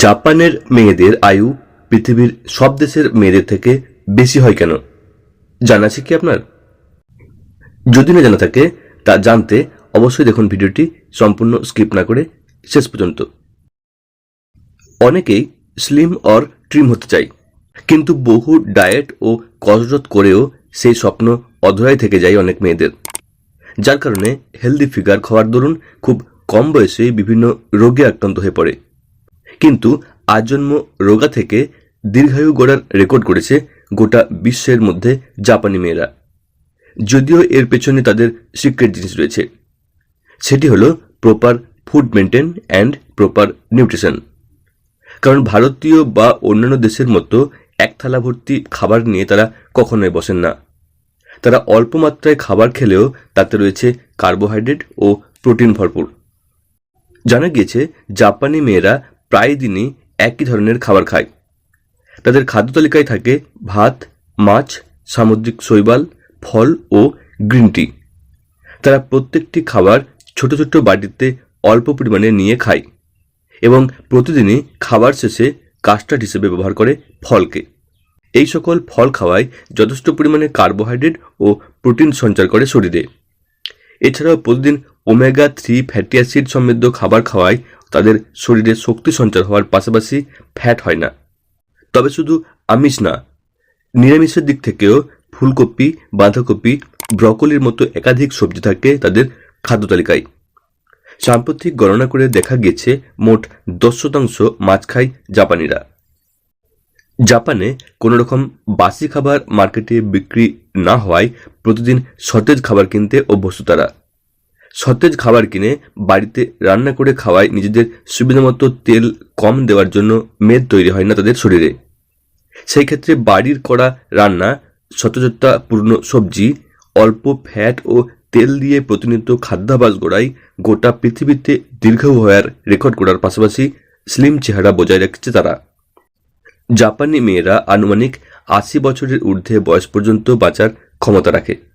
জাপানের মেয়েদের আয়ু পৃথিবীর সব দেশের মেয়েদের থেকে বেশি হয় কেন? জানা আছে কি আপনার? যদি না জানা থাকে, তা জানতে অবশ্যই দেখুন ভিডিওটি সম্পূর্ণ স্কিপ না করে শেষ পর্যন্ত। অনেকেই স্লিম অর ট্রিম হতে চায়, কিন্তু বহু ডায়েট ও কসরত করেও সেই স্বপ্ন অধরাই থেকে যায় অনেক মেয়েদের। যার কারণে হেলদি ফিগার খাওয়ার দরুন খুব কম বয়সে বিভিন্ন রোগে আক্রান্ত হয়ে পড়ে। কিন্তু আজন্ম রোগা থেকে দীর্ঘায়ু গড়ার রেকর্ড করেছে গোটা বিশ্বের মধ্যে জাপানি মেয়েরা। যদিও এর পেছনে তাদের সিক্রেট জিনিস রয়েছে। সেটি হলো proper food maintain and proper nutrition কারণ ভারতীয় বা অন্যান্য দেশের মতো এক থালা ভর্তি খাবার নিয়ে তারা কখনোই বসেন না। তারা অল্প মাত্রায় খাবার খেলেও তাতে রয়েছে কার্বোহাইড্রেট ও প্রোটিন ভরপুর। জানা গিয়েছে, জাপানি মেয়েরা প্রায় দিনই একই ধরনের খাবার খায়। তাদের খাদ্য তালিকায় থাকে ভাত, মাছ, সামুদ্রিক শৈবাল, ফল ও গ্রিন টি। তারা প্রত্যেকটি খাবার ছোট ছোট বাটিতে অল্প পরিমাণে নিয়ে খায় এবং প্রতিদিনই খাবার শেষে কাস্টার্ড হিসেবে ব্যবহার করে ফলকে। এই সকল ফল খাওয়ায় যথেষ্ট পরিমাণে কার্বোহাইড্রেট ও প্রোটিন সঞ্চার করে শরীরে। এছাড়াও প্রতিদিন ওমেগা থ্রি ফ্যাটি অ্যাসিড সমৃদ্ধ খাবার খাওয়ায় তাদের শরীরে শক্তি সঞ্চার হওয়ার পাশাপাশি ফ্যাট হয় না। তবে শুধু আমিষ না, নিরামিষের দিক থেকেও ফুলকপি, বাঁধাকপি, ব্রকলির মতো একাধিক সবজি থাকে তাদের খাদ্য তালিকায়। সাম্প্রতিক গণনা করে দেখা গিয়েছে, মোট দশ শতাংশ মাছ খায় জাপানিরা। জাপানে কোনো রকম বাসি খাবার মার্কেটে বিক্রি না হওয়ায় প্রতিদিন সতেজ খাবার কিনতে অভ্যস্ত তারা। সতেজ খাবার কিনে বাড়িতে রান্না করে খাওয়ায় নিজেদের সুবিধামতো তেল কম দেওয়ার জন্য মেদ তৈরি হয় না তাদের শরীরে। সেই ক্ষেত্রে বাড়ির করা রান্না সতেজতাপূর্ণ সবজি, অল্প ফ্যাট ও তেল দিয়ে প্রতিনিয়ত খাদ্যাভাস গড়াই গোটা পৃথিবীতে দীর্ঘ হওয়ার রেকর্ড করার পাশাপাশি স্লিম চেহারা বজায় রাখছে তারা। জাপানি মেয়েরা আনুমানিক আশি বছরের ঊর্ধ্বে বয়স পর্যন্ত বাঁচার ক্ষমতা রাখে।